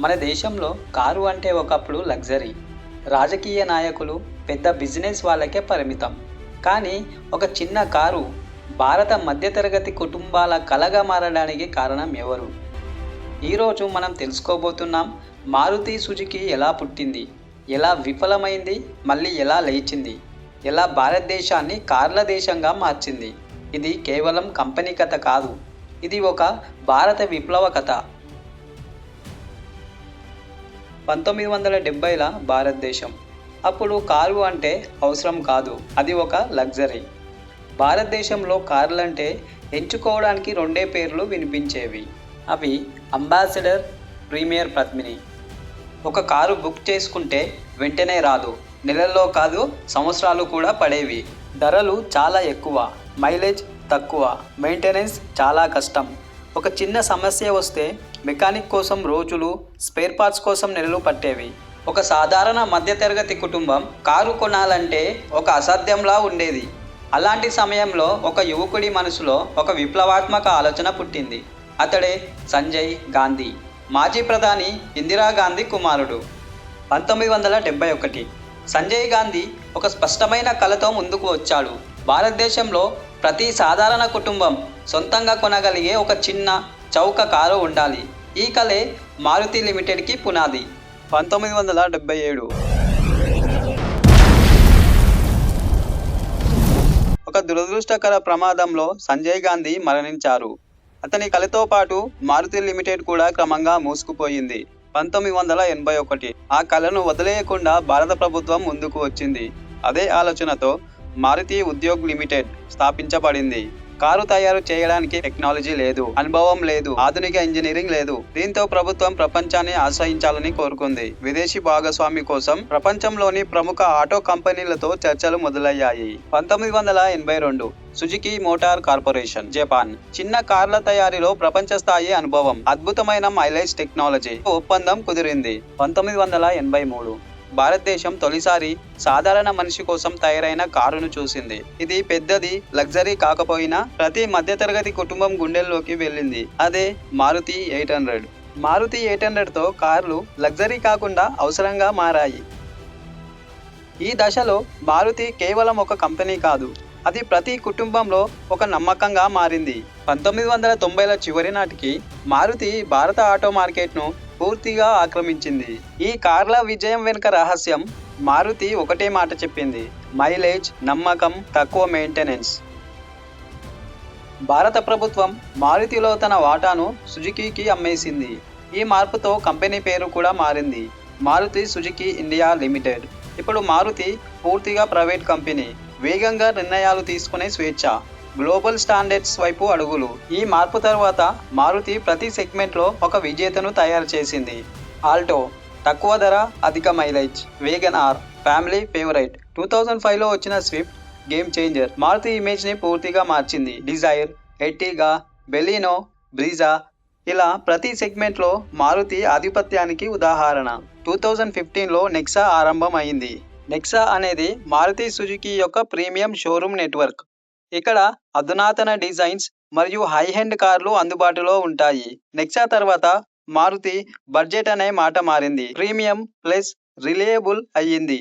మన దేశంలో కారు అంటే ఒకప్పుడు లగ్జరీ. రాజకీయ నాయకులు పెద్ద బిజినెస్ వాళ్ళకే పరిమితం. కానీ ఒక చిన్న కారు భారత మధ్యతరగతి కుటుంబాల కలగా మారడానికి కారణం ఎవరు? ఈరోజు మనం తెలుసుకోబోతున్నాం మారుతి సుజుకి ఎలా పుట్టింది? ఎలా విఫలమైంది? మళ్ళీ ఎలా లేచింది? ఎలా భారతదేశాన్ని కార్ల దేశంగా మార్చింది? ఇది కేవలం కంపెనీ కథ కాదు. ఇది ఒక భారత విప్లవ కథ. పంతొమ్మిది వందల డెబ్బైల భారతదేశం. అప్పుడు కారు అంటే అవసరం కాదు అది ఒక లగ్జరీ. భారతదేశంలో కార్లంటే ఎంచుకోవడానికి రెండే పేర్లు వినిపించేవి. అవి అంబాసిడర్ ప్రీమియర్ పద్మిని. ఒక కారు బుక్ చేసుకుంటే వెంటనే రాదు నెలల్లో కాదు సంవత్సరాలు కూడా పడేవి. ధరలు చాలా ఎక్కువ మైలేజ్ తక్కువ మెయింటెనెన్స్ చాలా కష్టం. ఒక చిన్న సమస్య వస్తే మెకానిక్ కోసం రోజులు స్పేర్ పార్ట్స్ కోసం నెలలు పట్టేవి. ఒక సాధారణ మధ్యతరగతి కుటుంబం కారు కొనాలంటే ఒక అసాధ్యంలా ఉండేది. అలాంటి సమయంలో ఒక యువకుడి మనసులో ఒక విప్లవాత్మక ఆలోచన పుట్టింది. అతడే సంజయ్ గాంధీ. మాజీ ప్రధాని ఇందిరాగాంధీ కుమారుడు. పంతొమ్మిది వందల డెబ్బై ఒకటి. సంజయ్ గాంధీ ఒక స్పష్టమైన కళతో ముందుకు వచ్చాడు. భారతదేశంలో ప్రతి సాధారణ కుటుంబం సొంతంగా కొనగలిగే ఒక చిన్న చౌక కారు ఉండాలి. ఈ కళే మారుతి లిమిటెడ్కి పునాది. పంతొమ్మిది వందల డెబ్బై ఏడు. ఒక దురదృష్టకర ప్రమాదంలో సంజయ్ గాంధీ మరణించారు. అతని కలతో పాటు మారుతి లిమిటెడ్ కూడా క్రమంగా మూసుకుపోయింది. పంతొమ్మిది వందల ఎనభై ఒకటి. ఆ కళను వదిలేయకుండా భారత ప్రభుత్వం ముందుకు వచ్చింది. అదే ఆలోచనతో మారుతి ఉద్యోగ్ లిమిటెడ్ స్థాపించబడింది. కారు తయారు చేయడానికి టెక్నాలజీ లేదు అనుభవం లేదు ఆధునిక ఇంజనీరింగ్ లేదు. దీంతో ప్రభుత్వం ప్రపంచాన్ని ఆశ్రయించాలని కోరుకుంది. విదేశీ భాగస్వామి కోసం ప్రపంచంలోని ప్రముఖ ఆటో కంపెనీలతో చర్చలు మొదలయ్యాయి. పంతొమ్మిది వందల ఎనభై రెండు సుజుకి మోటార్ కార్పొరేషన్ జపాన్. చిన్న కార్ల తయారీలో ప్రపంచ స్థాయి అనుభవం అద్భుతమైన మైలేజ్ టెక్నాలజీ ఒప్పందం కుదిరింది. పంతొమ్మిది వందల ఎనభై మూడు భారతదేశం తొలిసారి సాధారణ మనిషి కోసం తయారైన కారును చూసింది. ఇది పెద్దది లగ్జరీ కాకపోయినా ప్రతి మధ్యతరగతి కుటుంబం గుండెల్లోకి వెళ్ళింది. అదే Maruti eight hundred. Maruti eight హండ్రెడ్తో కార్లు లగ్జరీ కాకుండా అవసరంగా మారాయి. ఈ దశలో మారుతి కేవలం ఒక కంపెనీ కాదు అది ప్రతి కుటుంబంలో ఒక నమ్మకంగా మారింది. పంతొమ్మిది వందల తొంభైల చివరి నాటికి మారుతి భారత ఆటో మార్కెట్ను పూర్తిగా ఆక్రమించింది. ఈ కార్ల విజయం వెనుక రహస్యం మారుతి ఒకటే మాట చెప్పింది మైలేజ్ నమ్మకం తక్కువ మెయింటెనెన్స్. భారత ప్రభుత్వం మారుతిలో తన వాటాను సుజుకీకి అమ్మేసింది. ఈ మార్పుతో కంపెనీ పేరు కూడా మారింది. Maruti Suzuki India limited. ఇప్పుడు మారుతి పూర్తిగా ప్రైవేట్ కంపెనీ వేగంగా నిర్ణయాలు తీసుకునే స్వేచ్ఛ. గ్లోబల్ స్టాండర్డ్స్ వైపు అడుగులు. ఈ మార్పు తర్వాత మారుతి ప్రతి సెగ్మెంట్లో ఒక విజేతను తయారు చేసింది. ఆల్టో తక్కువ ధర అధిక mileage. Wagon R family favourite. Two thousand ఫైవ్లో వచ్చిన స్విఫ్ట్ గేమ్ చేంజర్. మారుతి ఇమేజ్ని పూర్తిగా మార్చింది. డిజైర్ ఎట్టిగా బెలినో బ్రీజా ఇలా ప్రతి సెగ్మెంట్లో మారుతి ఆధిపత్యానికి ఉదాహరణ. టూ థౌజండ్ ఫిఫ్టీన్లో నెక్సా ఆరంభం అయింది నెక్సా అనేది మారుతి సుజుకి యొక్క ప్రీమియం షోరూమ్ నెట్వర్క్. ఇక్కడ అధునాతన డిజైన్స్ మరియు హై హెండ్ కార్లు అందుబాటులో ఉంటాయి. నెక్సా తర్వాత మారుతి బడ్జెట్ అనే మాట మారింది. ప్రీమియం ప్లస్ రిలయబుల్ అయ్యింది.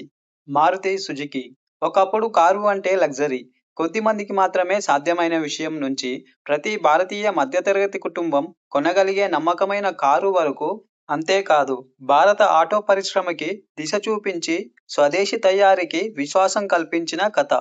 మారుతి సుజుకి ఒకప్పుడు కారు అంటే లగ్జరీ. కొద్ది మందికి మాత్రమే సాధ్యమైన విషయం నుంచి ప్రతి భారతీయ మధ్యతరగతి కుటుంబం కొనగలిగే నమ్మకమైన కారు వరకు అంతేకాదు. భారత ఆటో పరిశ్రమకి దిశ చూపించి స్వదేశీ తయారీకి విశ్వాసం కల్పించిన కథ.